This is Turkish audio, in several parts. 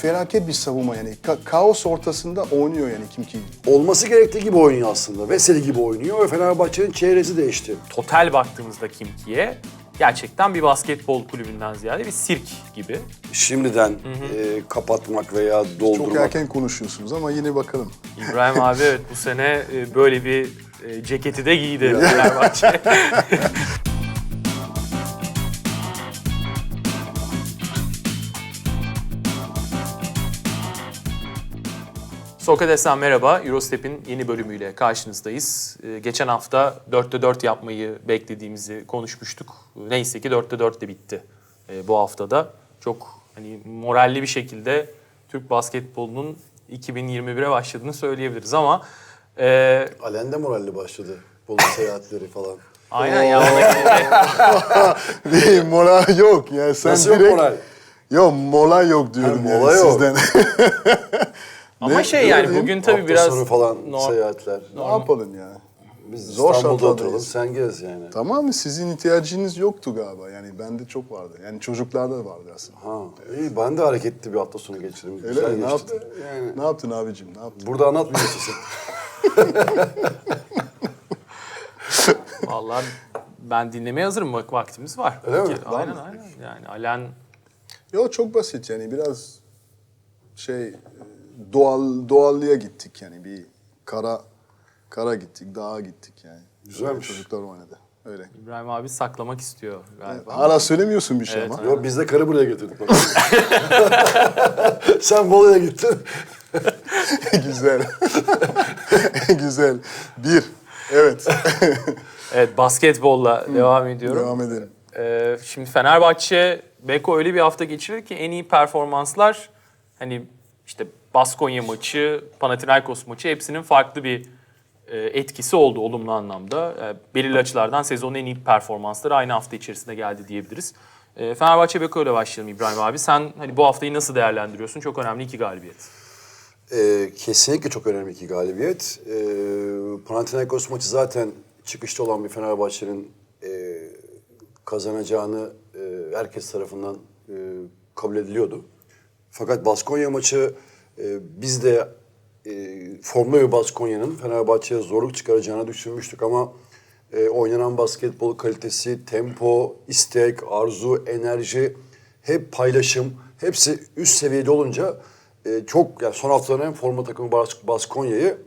felaket bir savunma yani. Ka- kaos ortasında oynuyor yani kim ki. Olması gerektiği gibi oynuyor aslında. Veseli gibi oynuyor ve Fenerbahçe'nin çehresi değişti. Total baktığımızda Kimki'ye gerçekten bir basketbol kulübünden ziyade bir sirk gibi. Şimdiden e, kapatmak veya doldurmak. Çok erken konuşuyorsunuz ama yine bakalım. İbrahim abi evet bu sene e, böyle bir e, ceketi de giydi Fenerbahçe. Sokrates'ten merhaba. Eurostep'in yeni bölümüyle karşınızdayız. Ee, geçen hafta 4'te 4 yapmayı beklediğimizi konuşmuştuk. Neyse ki 4'te 4 de bitti ee, bu haftada. Çok hani moralli bir şekilde Türk basketbolunun 2021'e başladığını söyleyebiliriz ama e, Alen de moralli başladı. Bolu seyahatleri falan. aynen ya. Bir mola yok ya sen Nasıl yok direkt... moral? Yok mola yok diyorum yani mola yok. sizden. ama Ne? şey yani bugün tabii Hafta biraz sonu falan nor- seyahatler. ne yapalım ya? Biz Zor İstanbul'da şartlardayız. oturalım sen gez yani. Tamam mı? Sizin ihtiyacınız yoktu galiba. Yani bende çok vardı. Yani çocuklarda vardı aslında. Ha, iyi ben de hareketli bir hafta sonu geçirdim. Öyle Güzel mi? Ne geçti. yaptın? Yani Ne yaptın abicim? Ne yaptın? burada anlatmıyorsun sen. Vallahi ben dinlemeye hazırım. Bak vaktimiz var. Öyle mi? Aynen aynen. Yani Alen Yok çok basit yani biraz şey doğal doğallığa gittik yani bir kara kara gittik, dağa gittik yani. Güzelmiş. Çocuklar oynadı. Öyle. İbrahim abi saklamak istiyor galiba. Hala söylemiyorsun bir şey Evet, ama. Yok biz de karı buraya getirdik. bak. sen Bolu'ya gittin. Güzel. Güzel. Bir. Evet. Evet basketbolla devam ediyorum. Devam edelim. Ee, şimdi Fenerbahçe Beko öyle bir hafta geçirdi ki en iyi performanslar hani işte Baskonya maçı, Panathinaikos maçı hepsinin farklı bir e, etkisi oldu olumlu anlamda. E, belirli açılardan sezonun en iyi performansları aynı hafta içerisinde geldi diyebiliriz. E, Fenerbahçe Beko ile başlayalım İbrahim abi. Sen hani bu haftayı nasıl değerlendiriyorsun? Çok önemli iki galibiyet. Ee, kesinlikle çok önemli iki galibiyet. Ee, Panathinaikos maçı zaten çıkışta olan bir Fenerbahçe'nin e, kazanacağını e, herkes tarafından e, kabul ediliyordu. Fakat Baskonya maçı e, biz de e, bir Baskonya'nın Fenerbahçe'ye zorluk çıkaracağını düşünmüştük ama e, oynanan basketbol kalitesi, tempo, istek, arzu, enerji, hep paylaşım, hepsi üst seviyede olunca e, çok yani son haftaların en forma takımı Bas- Baskonya'yı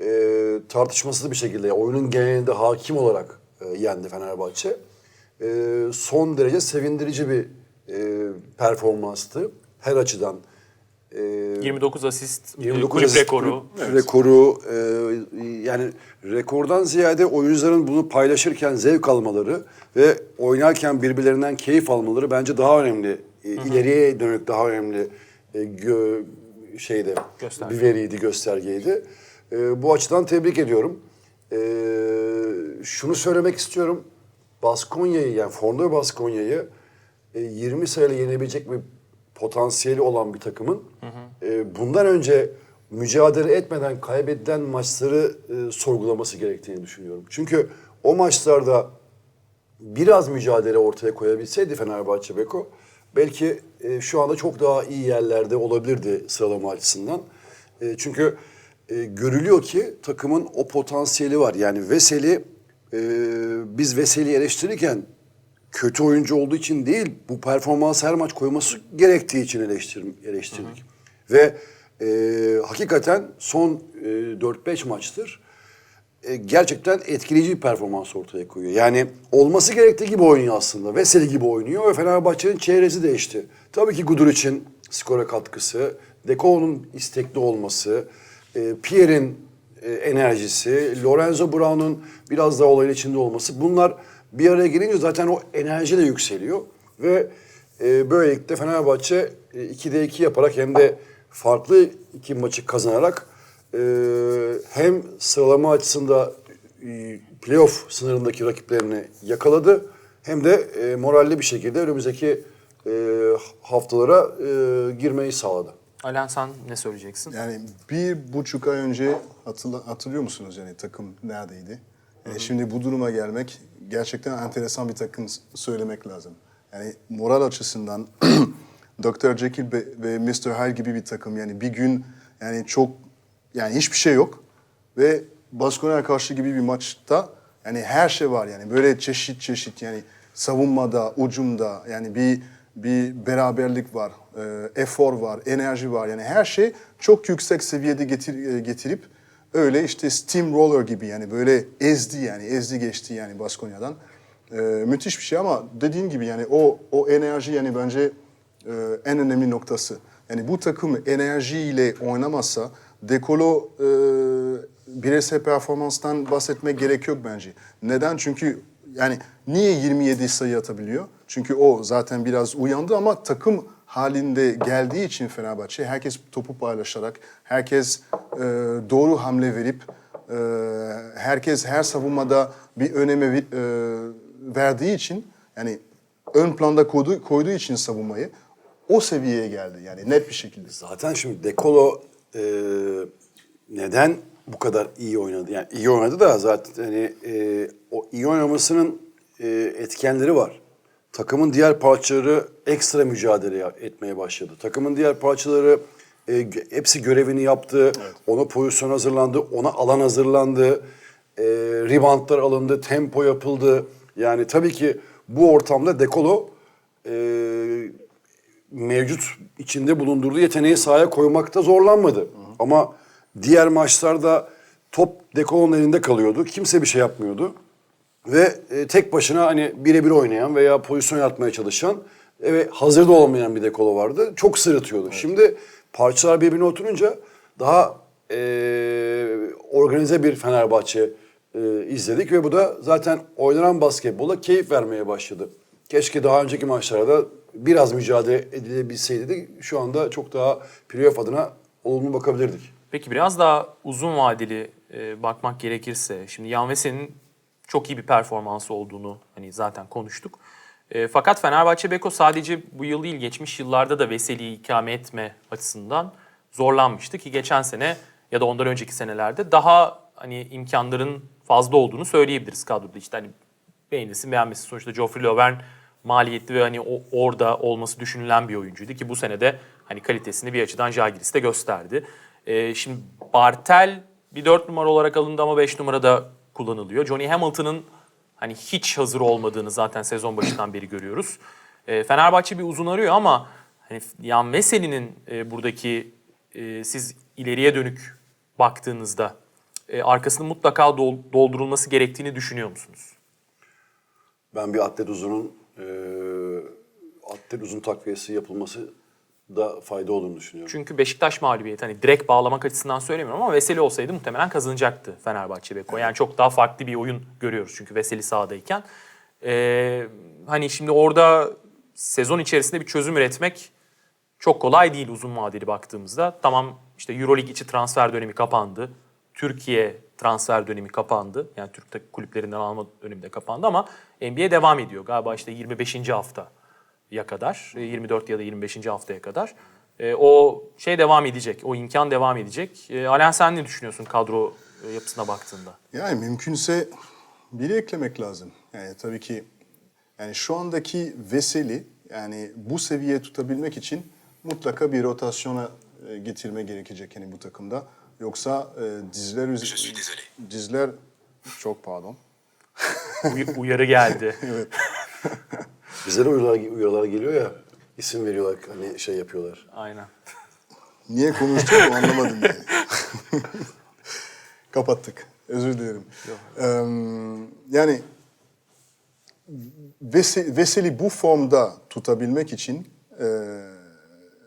e, tartışmasız bir şekilde oyunun genelinde hakim olarak e, yendi Fenerbahçe. E, son derece sevindirici bir e, performanstı her açıdan. E, 29 asist, 29 kulüp asist rekoru. kulüp rekoru e, yani rekordan ziyade oyuncuların bunu paylaşırken zevk almaları ve oynarken birbirlerinden keyif almaları bence daha önemli. E, ileriye dönük daha önemli e, gö- şeyde Gösterge. bir veriydi, göstergeydi. E, bu açıdan tebrik ediyorum. E, şunu söylemek istiyorum. Baskonya'yı yani bir Baskonya'yı e, 20 sayıyla yenebilecek bir potansiyeli olan bir takımın e, bundan önce mücadele etmeden kaybedilen maçları e, sorgulaması gerektiğini düşünüyorum. Çünkü o maçlarda biraz mücadele ortaya koyabilseydi Fenerbahçe Beko belki e, şu anda çok daha iyi yerlerde olabilirdi sıralama açısından. E, çünkü e, görülüyor ki takımın o potansiyeli var. Yani Veseli e, biz Veseli'yi eleştirirken kötü oyuncu olduğu için değil, bu performans her maç koyması gerektiği için eleştir, eleştirdik. Ve e, hakikaten son e, 4-5 maçtır e, gerçekten etkileyici bir performans ortaya koyuyor. Yani olması gerektiği gibi oynuyor aslında. Veseli gibi oynuyor ve Fenerbahçe'nin çehresi değişti. Tabii ki Gudur için skora katkısı, Deko'nun istekli olması, e, Pierre'in e, enerjisi, Lorenzo Brown'un biraz daha olayın içinde olması. Bunlar bir araya gelince zaten o enerji de yükseliyor. Ve e, böylelikle Fenerbahçe e, 2'de 2 yaparak hem de farklı iki maçı kazanarak e, hem sıralama açısında e, playoff sınırındaki rakiplerini yakaladı hem de e, moralli bir şekilde önümüzdeki e, haftalara e, girmeyi sağladı. Alen sen ne söyleyeceksin? Yani bir buçuk ay önce hatırla, hatırlıyor musunuz yani takım neredeydi? Yani şimdi bu duruma gelmek gerçekten enteresan bir takım söylemek lazım. Yani moral açısından Dr. Jekyll ve- Mr. Hyde gibi bir takım. Yani bir gün yani çok yani hiçbir şey yok ve Baskonya'ya karşı gibi bir maçta yani her şey var yani böyle çeşit çeşit yani savunmada, ucumda yani bir bir beraberlik var, e, efor var, enerji var yani her şey çok yüksek seviyede getir, e, getirip öyle işte steamroller gibi yani böyle ezdi yani ezdi geçti yani Baskonya'dan. E, müthiş bir şey ama dediğin gibi yani o o enerji yani bence e, en önemli noktası. Yani bu takım enerjiyle oynamazsa Dekolo e, bireysel performanstan bahsetmek gerek yok bence. Neden? Çünkü yani niye 27 sayı atabiliyor? Çünkü o zaten biraz uyandı ama takım halinde geldiği için Fenerbahçe herkes topu paylaşarak, herkes e, doğru hamle verip, e, herkes her savunmada bir öneme e, verdiği için yani ön planda koyduğu, koyduğu için savunmayı o seviyeye geldi yani net bir şekilde. Zaten şimdi Dekolo e, neden bu kadar iyi oynadı? Yani iyi oynadı da zaten hani e, o iyi oynamasının e, etkenleri var. Takımın diğer parçaları ekstra mücadele etmeye başladı. Takımın diğer parçaları e, hepsi görevini yaptı. Ona pozisyon hazırlandı, ona alan hazırlandı. E, reboundlar alındı, tempo yapıldı. Yani tabii ki bu ortamda Dekolo e, mevcut içinde bulundurduğu yeteneği sahaya koymakta zorlanmadı. Ama diğer maçlarda top Dekolo'nun elinde kalıyordu. Kimse bir şey yapmıyordu. Ve e, tek başına hani birebir oynayan veya pozisyon yaratmaya çalışan e, ve hazırda olmayan bir Dekolo vardı. Çok sırıtıyordu. Şimdi parçalar birbirine oturunca daha e, organize bir Fenerbahçe e, izledik ve bu da zaten oynanan basketbola keyif vermeye başladı. Keşke daha önceki maçlarda biraz mücadele edilebilseydi de şu anda çok daha playoff adına olumlu bakabilirdik. Peki biraz daha uzun vadeli e, bakmak gerekirse, şimdi Yan Vesel'in çok iyi bir performansı olduğunu hani zaten konuştuk. E, fakat Fenerbahçe Beko sadece bu yıl değil, geçmiş yıllarda da Veseli'yi ikame etme açısından zorlanmıştı ki geçen sene ya da ondan önceki senelerde daha hani imkanların fazla olduğunu söyleyebiliriz kadroda. İşte hani beğenilsin beğenmesin sonuçta Geoffrey Lovern maliyetli ve hani o, orada olması düşünülen bir oyuncuydu ki bu sene de hani kalitesini bir açıdan Jagiris de gösterdi. Ee, şimdi Bartel bir 4 numara olarak alındı ama 5 numarada kullanılıyor. Johnny Hamilton'ın hani hiç hazır olmadığını zaten sezon başından beri görüyoruz. Ee, Fenerbahçe bir uzun arıyor ama hani Yan Veseli'nin e, buradaki e, siz ileriye dönük baktığınızda e, arkasının mutlaka dol- doldurulması gerektiğini düşünüyor musunuz? Ben bir atlet uzunun e, atlet uzun takviyesi yapılması da fayda olduğunu düşünüyorum. Çünkü Beşiktaş mağlubiyeti hani direkt bağlamak açısından söylemiyorum ama Veseli olsaydı muhtemelen kazanacaktı Fenerbahçe Beko. Yani çok daha farklı bir oyun görüyoruz çünkü Veseli sahadayken. Ee, hani şimdi orada sezon içerisinde bir çözüm üretmek çok kolay değil uzun vadeli baktığımızda. Tamam işte Euroleague içi transfer dönemi kapandı. Türkiye transfer dönemi kapandı. Yani Türk kulüplerinden alma dönemi de kapandı ama NBA devam ediyor. Galiba işte 25. hafta ya kadar, e, 24 ya da 25. haftaya kadar. E, o şey devam edecek, o imkan devam edecek. E, Alen sen ne düşünüyorsun kadro e, yapısına baktığında? Yani mümkünse biri eklemek lazım. Yani tabii ki yani şu andaki Veseli yani bu seviyeye tutabilmek için mutlaka bir rotasyona e, getirme gerekecek yani bu takımda. Yoksa e, dizler dizler çok pardon. Uy- uyarı geldi. Bize de uyarılar, uyarılar geliyor ya isim veriyorlar hani şey yapıyorlar. Aynen. Niye konuştuğumu anlamadım yani. Kapattık. Özür dilerim. Ee, yani Veseli, Veseli bu formda tutabilmek için e,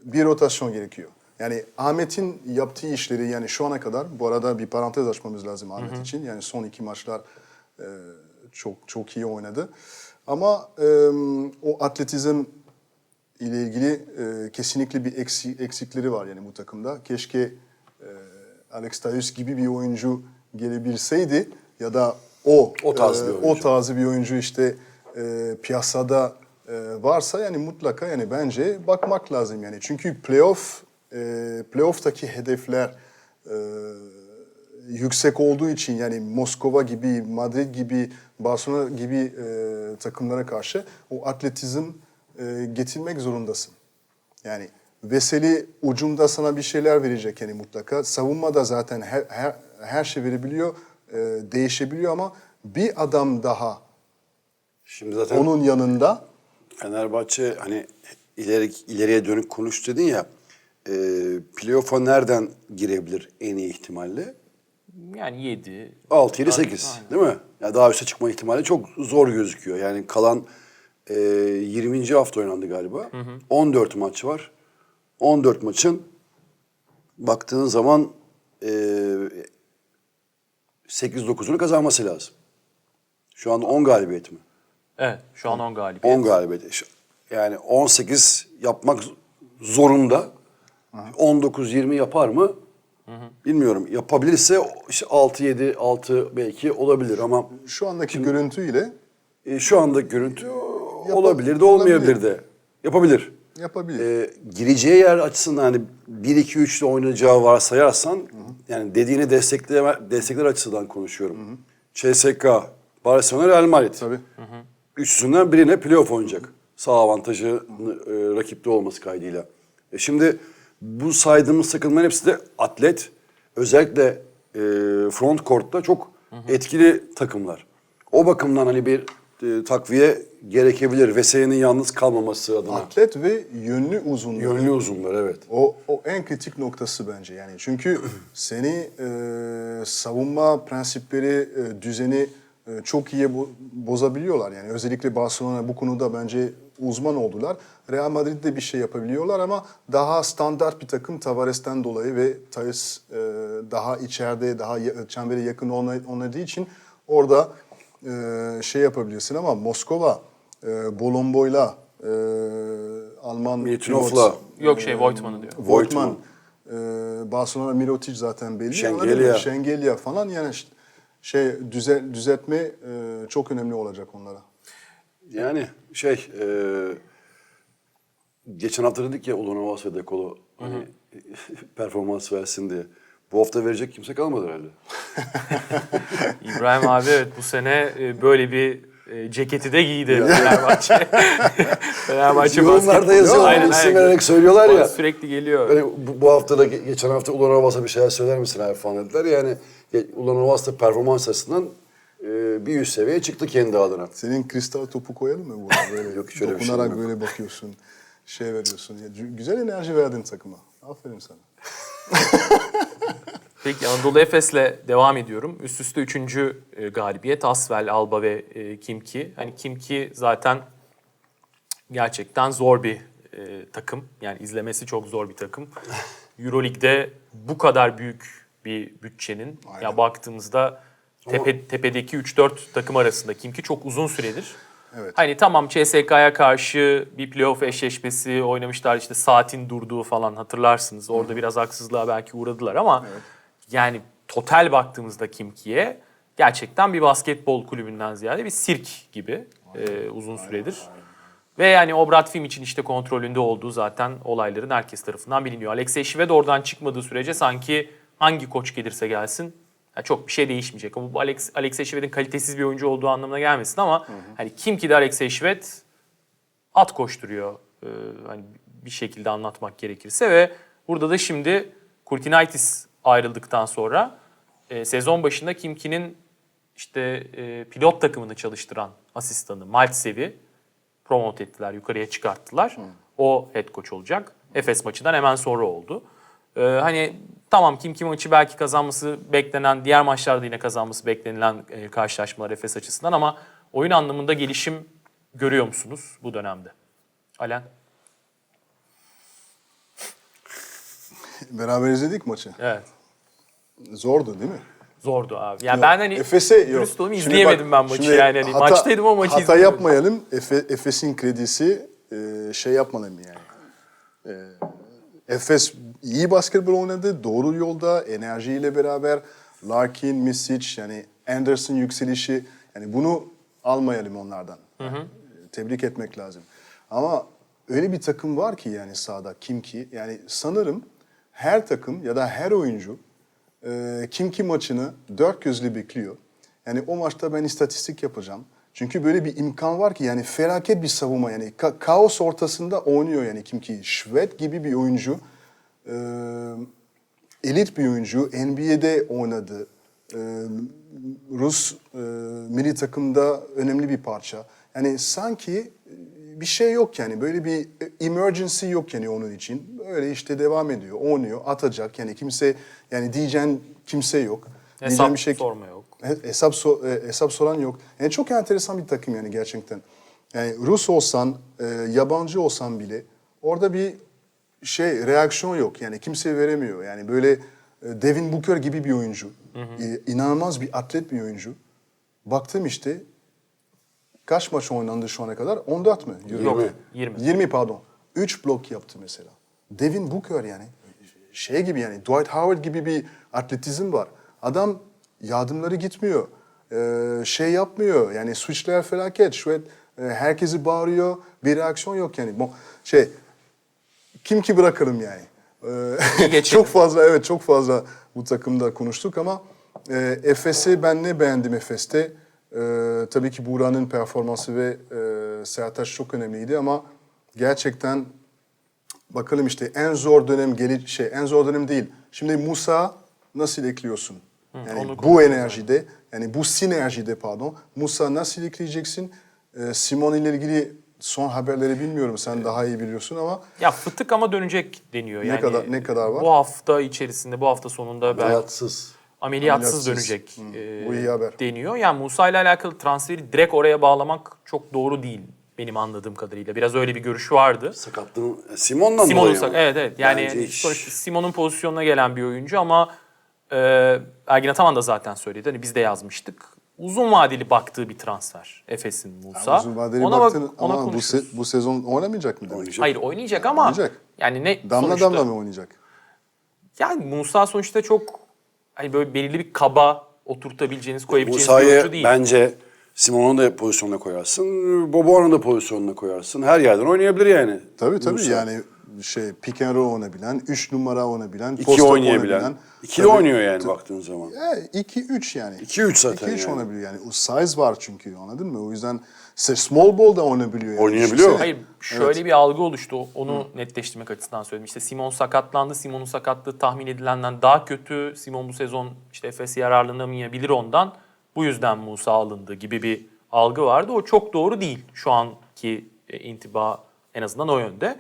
bir rotasyon gerekiyor. Yani Ahmet'in yaptığı işleri yani şu ana kadar bu arada bir parantez açmamız lazım Ahmet için. Yani son iki maçlar e, çok çok iyi oynadı. Ama e, o atletizm ile ilgili e, kesinlikle bir eksi, eksikleri var yani bu takımda. Keşke e, Alex Tayus gibi bir oyuncu gelebilseydi ya da o O tarz bir e, oyuncu. o tarzı bir oyuncu işte e, piyasada e, varsa yani mutlaka yani bence bakmak lazım yani. Çünkü playoff e, playoff'taki hedefler e, yüksek olduğu için yani Moskova gibi, Madrid gibi, Barcelona gibi e, takımlara karşı o atletizm e, getirmek zorundasın. Yani Veseli ucunda sana bir şeyler verecek yani mutlaka. Savunma da zaten her, her, her şey verebiliyor, e, değişebiliyor ama bir adam daha Şimdi zaten onun yanında Fenerbahçe hani ileri, ileriye dönük konuş dedin ya. E, playoff'a nereden girebilir en iyi ihtimalle? Yani 7. 6, 7, 8 değil mi? Ya daha üste çıkma ihtimali çok zor gözüküyor. Yani kalan e, 20. hafta oynandı galiba. 14 maç var. 14 maçın baktığın zaman e, 8-9'unu kazanması lazım. Şu anda 10 galibiyet mi? Evet şu an 10 galibiyet. 10 galibiyet. Yani 18 yapmak zorunda. 19-20 yapar mı? Bilmiyorum. Yapabilirse işte 6-7, 6 belki olabilir ama şu andaki görüntüyle e, şu anda görüntü olabilir de olmayabilir de. Yapabilir. yapabilir. E, gireceği yer açısından hani 1-2-3'le oynayacağı varsayarsan yani dediğini destekleme, destekler açısından konuşuyorum. CSK, Barcelona, Real Madrid. Tabii. Üçüsünden birine playoff oynayacak. Sağ avantajı e, rakipte olması kaydıyla. E şimdi bu saydığımız takımların hepsi de atlet. Özellikle e, front court'ta çok etkili takımlar. O bakımdan hani bir e, takviye gerekebilir. Vesey'nin yalnız kalmaması adına. Atlet ve yönlü uzunluğu. Yönlü uzunlar evet. O, o en kritik noktası bence yani. Çünkü seni e, savunma prensipleri, e, düzeni e, çok iyi bo- bozabiliyorlar. Yani özellikle Barcelona bu konuda bence uzman oldular. Real Madrid'de bir şey yapabiliyorlar ama daha standart bir takım Tavares'ten dolayı ve Tavares e, daha içeride, daha çembere yakın olma- oynadığı için orada e, şey yapabilirsin ama Moskova, e, Bolombo'yla, e, Alman Milutinov'la. Yok şey Voigtman'ı diyor. Voigtman, e, Barcelona Mirotic zaten belli. Şengelya. Şengelya falan yani işte şey düzel, düzeltme e, çok önemli olacak onlara. Yani şey e, geçen hafta dedik ya Ulanovas ve Dekolo hani, performans versin diye. Bu hafta verecek kimse kalmadı herhalde. İbrahim abi evet bu sene e, böyle bir e, ceketi de giydi Fenerbahçe. Fenerbahçe Yorumlarda yazıyorlar, Aynen, isim vererek söylüyorlar ya. Sürekli geliyor. Böyle bu, bu hafta da ge- geçen hafta Ulanovas'a bir şeyler söyler misin abi falan dediler. Yani Ulanovas da performans açısından e, bir üst seviyeye çıktı kendi adına. Senin kristal topu koyalım mı burada böyle Yok, hiç öyle bir şey dokunarak böyle bakıyorsun, şey veriyorsun. Ya, gü- güzel enerji verdin takıma. Aferin sana. Peki Anadolu Efes'le devam ediyorum. Üst üste üçüncü e, galibiyet. Asvel, Alba ve e, Kimki. Hani Kimki zaten gerçekten zor bir e, takım. Yani izlemesi çok zor bir takım. Euroleague'de bu kadar büyük bir bütçenin ya baktığımızda tepe, tepedeki 3-4 takım arasında Kimki çok uzun süredir. Evet. Hani tamam CSK'ya karşı bir playoff eşleşmesi oynamışlar işte saatin durduğu falan hatırlarsınız. Orada biraz haksızlığa belki uğradılar ama yani total baktığımızda Kimki'ye gerçekten bir basketbol kulübünden ziyade bir sirk gibi e, uzun süredir. Ve yani Obrat Film için işte kontrolünde olduğu zaten olayların herkes tarafından biliniyor. Alexey Şive de oradan çıkmadığı sürece sanki hangi koç gelirse gelsin ya çok bir şey değişmeyecek. Bu Alex, Alexey Şivet'in kalitesiz bir oyuncu olduğu anlamına gelmesin ama hani kim ki de Alexey Şivet at koşturuyor e, hani bir şekilde anlatmak gerekirse ve burada da şimdi Kurtinaitis ayrıldıktan sonra e, sezon başında Kimki'nin işte e, pilot takımını çalıştıran asistanı Maltsev'i promote ettiler, yukarıya çıkarttılar. O head coach olacak. Efes maçından hemen sonra oldu. Ee, hani tamam kim kim maçı belki kazanması beklenen, diğer maçlarda yine kazanması beklenilen e, karşılaşmalar Efes açısından ama oyun anlamında gelişim görüyor musunuz bu dönemde? Alen? Beraber izledik maçı. Evet. Zordu değil mi? Zordu abi. Yani Yok, ben hani Efes'e yok. olayım izleyemedim bak, ben maçı yani. Hani hata- maçtaydım ama maçı Hata izleyemedim. yapmayalım. Efe, Efes'in kredisi e, şey yapmalım yani. E, Efes iyi basketbol oynadı. Doğru yolda enerjiyle beraber Larkin, Misic yani Anderson yükselişi yani bunu almayalım onlardan. Yani, e, tebrik etmek lazım. Ama öyle bir takım var ki yani sahada kim ki yani sanırım her takım ya da her oyuncu e, kim ki maçını dört gözle bekliyor. Yani o maçta ben istatistik yapacağım. Çünkü böyle bir imkan var ki yani felaket bir savunma yani ka- kaos ortasında oynuyor yani kim ki Şved gibi bir oyuncu. Ee, elit bir oyuncu. NBA'de oynadı. Ee, Rus e, milli takımda önemli bir parça. Yani sanki e, bir şey yok yani böyle bir e, emergency yok yani onun için. Böyle işte devam ediyor, oynuyor, atacak yani kimse yani diyeceğin kimse yok. Diyeceğin Hesap sorma yok. Evet, hesap so- e, hesap soran yok. Yani çok enteresan bir takım yani gerçekten. Yani Rus olsan, e, yabancı olsan bile orada bir şey reaksiyon yok. Yani kimse veremiyor. Yani böyle e, Devin Booker gibi bir oyuncu. E, inanılmaz bir atlet bir oyuncu. Baktım işte kaç maç oynandı şu ana kadar? 14 mü? Yok, 20. 20 pardon. 3 blok yaptı mesela. Devin Booker yani şey gibi yani Dwight Howard gibi bir atletizm var. Adam yardımları gitmiyor. Ee, şey yapmıyor. Yani switchler felaket. Şu et, e, herkesi bağırıyor. Bir reaksiyon yok yani. Bon, şey kim ki bırakalım yani. Ee, çok fazla evet çok fazla bu takımda konuştuk ama e, Efes'i ben ne beğendim Efes'te? E, tabii ki Buğra'nın performansı ve e, Sertaç çok önemliydi ama gerçekten bakalım işte en zor dönem geri şey en zor dönem değil. Şimdi Musa nasıl ekliyorsun? Yani onu bu enerjide yani bu sinerjide pardon Musa nasıl ekleyeceksin? E, Simon ile ilgili son haberleri bilmiyorum sen daha iyi biliyorsun ama Ya fıtık ama dönecek deniyor. Ne Yani kadar- ne kadar var? Bu hafta içerisinde, bu hafta sonunda belki Hayatsız. ameliyatsız, Ameliyatsız. dönecek Hı, e, bu iyi haber. deniyor. Yani Musa ile alakalı transferi direkt oraya bağlamak çok doğru değil benim anladığım kadarıyla. Biraz öyle bir görüş vardı. Sakatlığın Simon'dan Simon'un dolayı sak- mı? evet evet. Yani Bence hiç- sonuçta Simon'un pozisyonuna gelen bir oyuncu ama e, Ergin Ataman da zaten söyledi. Hani biz de yazmıştık. Uzun vadeli baktığı bir transfer Efes'in Musa. Uzun vadeli ona baktın bak, ona ama bu, konuşuruz. se- bu sezon oynamayacak mı demek? Oynayacak. Hayır oynayacak ama Oynayacak. yani ne Damla sonuçta damla mı oynayacak? yani Musa sonuçta çok hani böyle belirli bir kaba oturtabileceğiniz, koyabileceğiniz bir Musa'yı oyuncu değil. bence Simon'un da pozisyonuna koyarsın. Boboa'nın da pozisyonuna koyarsın. Her yerden oynayabilir yani. Tabii tabii Musa. yani şey pick and roll oynayabilen, 3 numara oynayabilen, İki post-up oynayabilen. İkili Tabii. oynuyor yani baktığın zaman. 2-3 yani. 2-3 zaten 2-3 yani. oynayabiliyor yani. O size var çünkü anladın mı? O yüzden işte small ball da oynayabiliyor. Yani. Oynayabiliyor. Düşünsene. Hayır şöyle bir algı oluştu. Onu netleştirmek açısından söyledim. İşte Simon sakatlandı. Simon'un sakatlığı tahmin edilenden daha kötü. Simon bu sezon işte Efes yararlanamayabilir ondan. Bu yüzden Musa alındı gibi bir algı vardı. O çok doğru değil. Şu anki e, intiba en azından o yönde.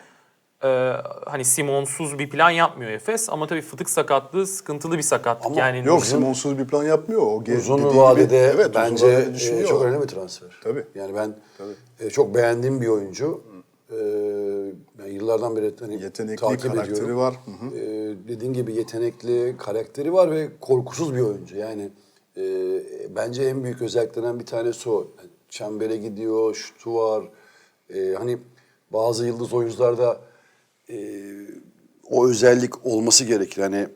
Ee, hani Simonsuz bir plan yapmıyor Efes ama tabii fıtık sakatlığı sıkıntılı bir sakatlık. Ama yani Yok Simonsuz bir plan yapmıyor. O ge- dediği Uzun gibi- vadede evet, uzun bence vadede e, düşünüyor. çok önemli bir transfer. Tabii. Yani ben e, çok beğendiğim bir oyuncu. E, ben yıllardan beri hani Yetenekli, takip karakteri ediyorum. var. Hı. E, dediğin gibi yetenekli, karakteri var ve korkusuz bir oyuncu. Yani e, bence en büyük özelliklerinden bir tanesi o. Yani çembere gidiyor, şutu var. E, hani bazı yıldız oyuncularda e, o özellik olması gerekir. Hani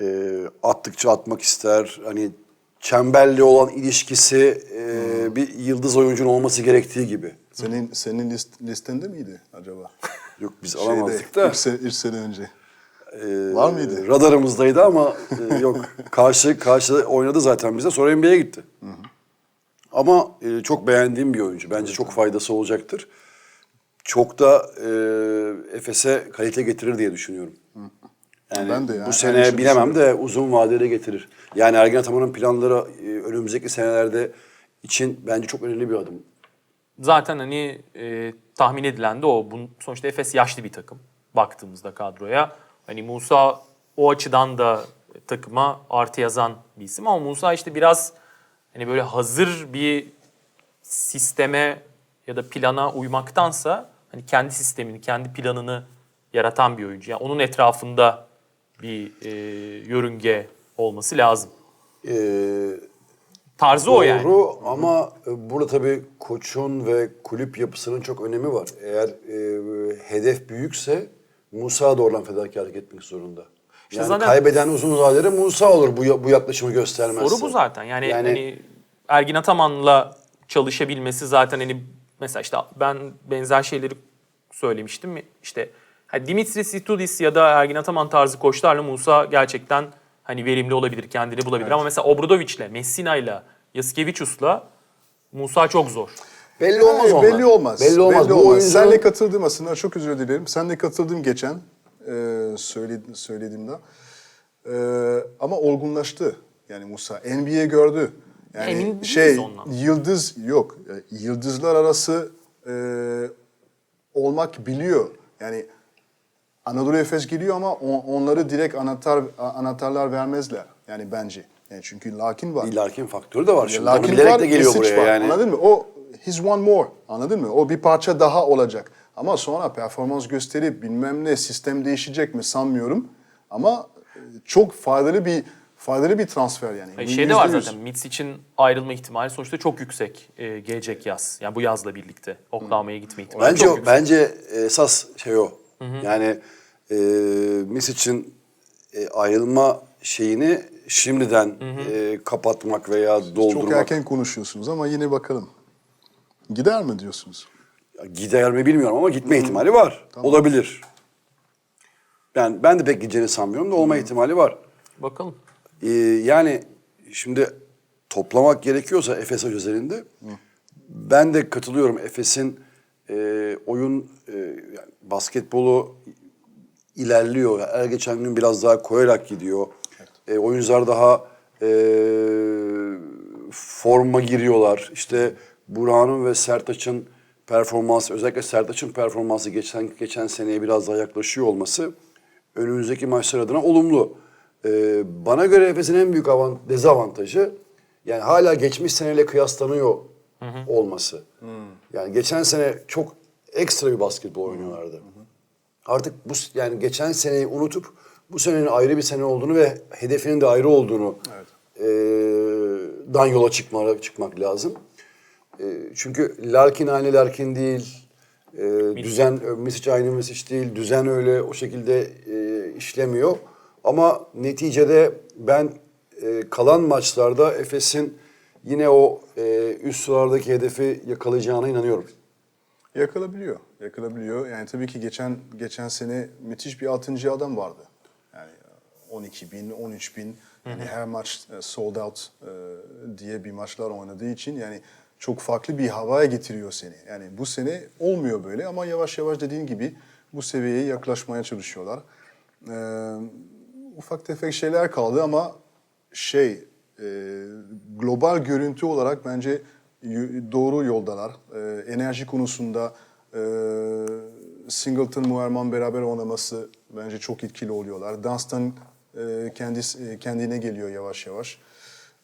e, attıkça atmak ister. Hani çemberli olan ilişkisi e, bir yıldız oyuncunun olması gerektiği gibi. Senin senin list, listende miydi acaba? Yok biz Şeyde, alamazdık da. Üç sene, üç sene önce. e, Var mıydı? Radarımızdaydı ama e, yok. Karşı karşı oynadı zaten bize. Sonra NBA'ye gitti. Ama e, çok beğendiğim bir oyuncu. Bence çok faydası olacaktır. Çok da e, Efes'e kalite getirir diye düşünüyorum. Yani Ben de ya, bu sene bilemem de uzun vadede getirir. Yani Ergin Ataman'ın planları e, önümüzdeki senelerde için bence çok önemli bir adım. Zaten hani e, tahmin edilen de o. Bunun, sonuçta Efes yaşlı bir takım baktığımızda kadroya. Hani Musa o açıdan da takıma artı yazan bir isim ama Musa işte biraz hani böyle hazır bir sisteme ya da plana uymaktansa hani kendi sistemini, kendi planını yaratan bir oyuncu. Yani onun etrafında bir e, yörünge olması lazım. Ee, Tarzı o yani. Doğru ama e, burada tabii koçun ve kulüp yapısının çok önemi var. Eğer e, hedef büyükse Musa da oradan fedakarlık etmek zorunda. İşte yani zaten- kaybeden uzun vadede Musa olur bu, bu yaklaşımı göstermezse. Soru bu zaten. Yani, Yani- hani Ergin Ataman'la çalışabilmesi zaten hani mesela işte ben benzer şeyleri söylemiştim. İşte hani Dimitris Itudis ya da Ergin Ataman tarzı koçlarla Musa gerçekten hani verimli olabilir, kendini bulabilir. Ama mesela Obradovic'le, Messina'yla, Yasikevicius'la Musa çok zor. Belli olmaz onlar. Belli olmaz. Belli olmaz. Bu oyuncunun- Senle katıldım aslında çok özür dilerim. Senle katıldım geçen e, söyledi, söylediğimde. E, ama olgunlaştı. Yani Musa NBA gördü. Yani Emin şey ondan. yıldız yok. E, Yıldızlar arası e, olmak biliyor. Yani Anadolu Efes geliyor ama on- onları direkt anahtar anahtarlar vermezler. Yani bence. Yani çünkü Lakin var. Bir Larkin faktörü de var şimdi. Lakin Lakin bilerek var, de geliyor buraya var. yani. Anladın mı? O he's one more. Anladın mı? O bir parça daha olacak. Ama sonra performans gösterip bilmem ne sistem değişecek mi sanmıyorum. Ama e, çok faydalı bir faydalı bir transfer yani. Bu şey de var zaten. Mitch için ayrılma ihtimali sonuçta çok yüksek e, gelecek yaz. Yani bu yazla birlikte Oklahoma'ya gitme ihtimali Bence çok o, yüksek. bence esas şey o. Yani e, Misic'in e, ayrılma şeyini şimdiden e, kapatmak veya Çok doldurmak. erken konuşuyorsunuz ama yine bakalım. Gider mi diyorsunuz? Gider mi bilmiyorum ama gitme ihtimali var. Olabilir. Ben ben de pek gideceğini sanmıyorum da olma ihtimali var. Bakalım. Ee, yani şimdi toplamak gerekiyorsa Efes özelinde ben de katılıyorum. Efes'in e, oyun e, yani basketbolu ilerliyor. Her geçen gün biraz daha koyarak gidiyor. E, oyuncular daha e, forma giriyorlar. İşte Burhan'ın ve Sertaç'ın performansı, özellikle Sertaç'ın performansı geçen geçen seneye biraz daha yaklaşıyor olması önümüzdeki maçlar adına olumlu. Ee, bana göre Efes'in en büyük avant, dezavantajı yani hala geçmiş seneyle kıyaslanıyor olması. Yani geçen sene çok ekstra bir basketbol oynuyorlardı. Artık bu yani geçen seneyi unutup bu senenin ayrı bir sene olduğunu ve hedefinin de ayrı olduğunu ee, dan yola çıkmak, çıkmak lazım. Ee, çünkü Larkin aynı Larkin değil. Ee, düzen Misic aynı Misic değil. Düzen öyle o şekilde e, işlemiyor. Ama neticede ben e, kalan maçlarda Efes'in yine o e, üst sıralardaki hedefi yakalayacağına inanıyorum. Yakılabiliyor. Yakılabiliyor. Yani tabii ki geçen geçen sene müthiş bir altıncı adam vardı. Yani 12 bin, 13 bin. Yani her maç e, sold out e, diye bir maçlar oynadığı için yani çok farklı bir havaya getiriyor seni. Yani bu sene olmuyor böyle ama yavaş yavaş dediğin gibi bu seviyeye yaklaşmaya çalışıyorlar. Ee, ufak tefek şeyler kaldı ama şey e, global görüntü olarak bence doğru yoldalar. E, enerji konusunda e, Singleton, Muerman beraber oynaması bence çok etkili oluyorlar. Dunstan e, kendisi, e, kendine geliyor yavaş yavaş.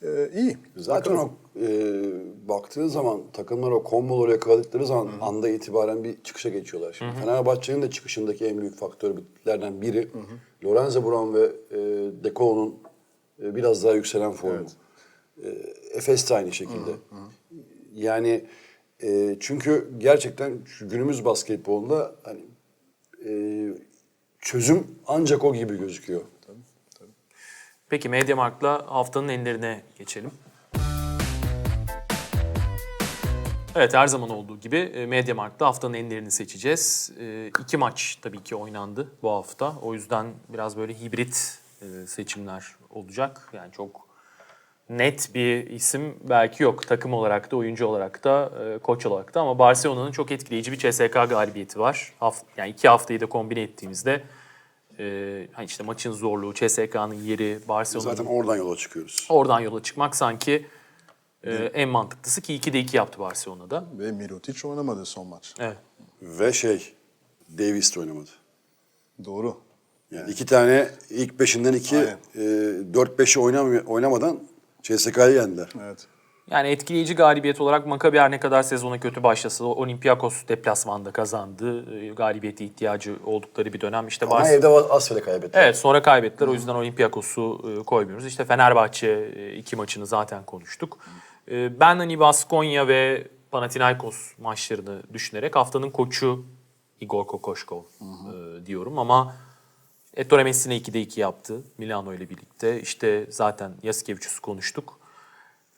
E, iyi. Zaten o e, baktığın zaman takımlar o komboları yakaladıkları zaman anda itibaren bir çıkışa geçiyorlar. Şimdi Fenerbahçe'nin de çıkışındaki en büyük faktörlerden biri Lorenzo Brown ve e, Deco'nun e, biraz daha yükselen formu. E, Efes de aynı şekilde. Yani e, çünkü gerçekten şu günümüz basketbolunda hani e, çözüm ancak o gibi gözüküyor. Peki Mediamarkt'la haftanın enlerine geçelim. Evet her zaman olduğu gibi e, Mediamarkt'ta haftanın enlerini seçeceğiz. E, iki maç tabii ki oynandı bu hafta. O yüzden biraz böyle hibrit e, seçimler olacak. Yani çok net bir isim belki yok. Takım olarak da, oyuncu olarak da, e, koç olarak da. Ama Barcelona'nın çok etkileyici bir CSK galibiyeti var. Haft yani iki haftayı da kombine ettiğimizde e, hani işte maçın zorluğu, CSK'nın yeri, Barcelona'nın Zaten oradan yola çıkıyoruz. Oradan yola çıkmak sanki e, en mantıklısı ki 2'de 2 yaptı Barcelona'da. Ve Mirotic oynamadı son maç. Evet. Ve şey, Davis de oynamadı. Doğru. Yani iki tane ilk beşinden iki, Aynen. e, dört beşi oynam oynamadan CSK'yı yendiler. Evet. Yani etkileyici galibiyet olarak Maccabi her ne kadar sezona kötü başlasa da Olympiakos deplasmanda kazandı. E, galibiyete ihtiyacı oldukları bir dönem. İşte Ama Barcelona- evde Asfel'e kaybettiler. Evet sonra kaybettiler. O yüzden Olympiakos'u e, koymuyoruz. İşte Fenerbahçe e, iki maçını zaten konuştuk. E, ben hani Baskonya ve Panathinaikos maçlarını düşünerek haftanın koçu Igor Kokoşkov e, diyorum ama Ettore Messina 2'de 2 yaptı Milano ile birlikte. İşte zaten Yasikevicius'u konuştuk.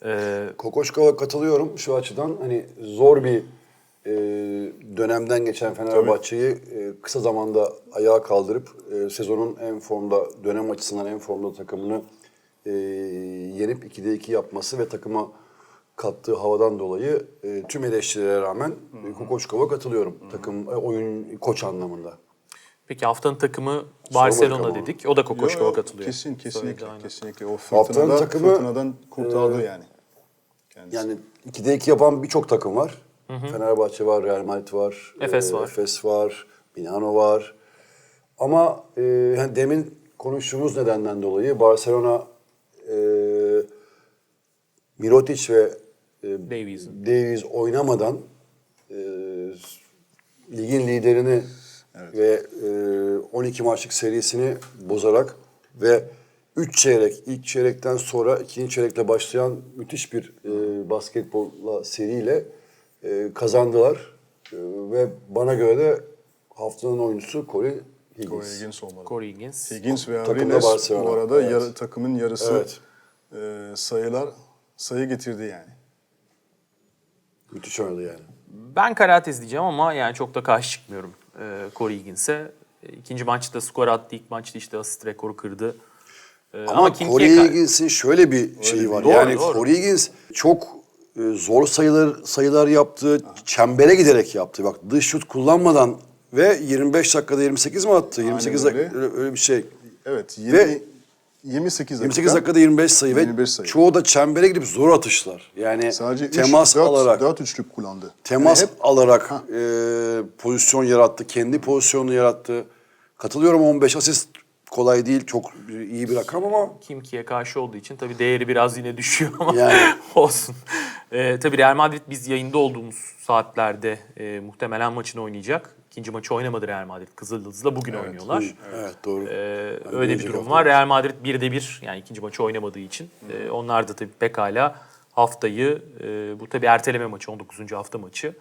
E, Kokoşkov'a katılıyorum şu açıdan. Hani zor bir e, dönemden geçen Fenerbahçe'yi e, kısa zamanda ayağa kaldırıp e, sezonun en formda, dönem açısından en formda takımını e, yenip 2'de 2 yapması ve takıma kattığı havadan dolayı e, tüm eleştirilere rağmen e, Kokoşkov'a katılıyorum. Takım, e, oyun, koç anlamında. Peki haftanın takımı Barcelona ama. dedik. O da Kokoşkov'a Yo, yo, katılıyor. Kesin, Söyledi, kesinlikle, aynen. kesinlikle. O Haftanın takımı, fırtınadan kurtardı e, yani. Kendisi. Yani 2'de 2 yapan birçok takım var. Fenerbahçe var, Real Madrid var. Efes var. Efes var, Milano var. Ama e, yani demin konuştuğumuz nedenden dolayı Barcelona e, Mirotic ve e, Davies'in. Davies oynamadan e, ligin liderini ve e, 12 maçlık serisini bozarak ve 3 çeyrek, ilk çeyrekten sonra ikinci çeyrekle başlayan müthiş bir e, basketbolla seriyle e, kazandılar. E, ve bana göre de haftanın oyuncusu Corey Higgins. Corey Higgins olmalı. Corey Higgins. Higgins ve Barcelona, bu arada evet. yarı- takımın yarısı Evet. e, sayılar sayı getirdi yani. Müthiş oynadı yani. Ben Karates diyeceğim ama yani çok da karşı çıkmıyorum e, Corey Higgins'e. E, İkinci maçta skor attı. ilk maçta işte asist rekoru kırdı. E, Ama, Kimki'ye Corey Higgins'in şöyle bir şeyi var. Doğru, yani doğru. Corey Higgins çok e, zor sayılar sayılar yaptı. Çembere giderek yaptı. Bak dış şut kullanmadan ve 25 dakikada 28 mi attı? 28 öyle. dakika öyle, öyle bir şey. Evet, Ve- 20, 28 dakika. 28 dakikada 25 sayı 25 ve sayı. çoğu da çembere gidip zor atışlar. Yani Sadece temas alarak 4 üçlük kullandı. temas Yani hep alarak e, pozisyon yarattı. Kendi pozisyonunu yarattı. Katılıyorum 15 asist kolay değil. Çok iyi bir rakam ama Kimki'ye karşı olduğu için tabii değeri biraz yine düşüyor ama Yani. olsun. Ee, tabii Real Madrid biz yayında olduğumuz saatlerde e, muhtemelen maçını oynayacak. İkinci maçı oynamadı Real Madrid. Kızıldız'la bugün oynuyorlar. evet doğru. Ee, Yani öyle bir durum var. Real Madrid 1'de 1 yani ikinci maçı oynamadığı için. Ee, onlar da tabii pekala haftayı e, bu tabii erteleme maçı 19. hafta maçı.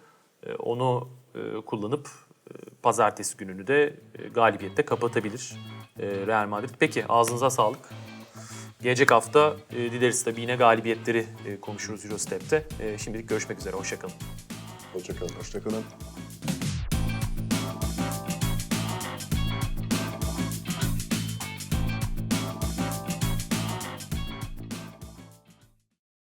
E, onu e, kullanıp e, pazartesi gününü de e, galibiyette kapatabilir e, Real Madrid. Peki ağzınıza sağlık. Gelecek hafta e, dileriz tabii yine galibiyetleri e, konuşuruz Eurostep'te. E, şimdilik görüşmek üzere. Hoşçakalın. Hoşçakalın. Hoşçakalın.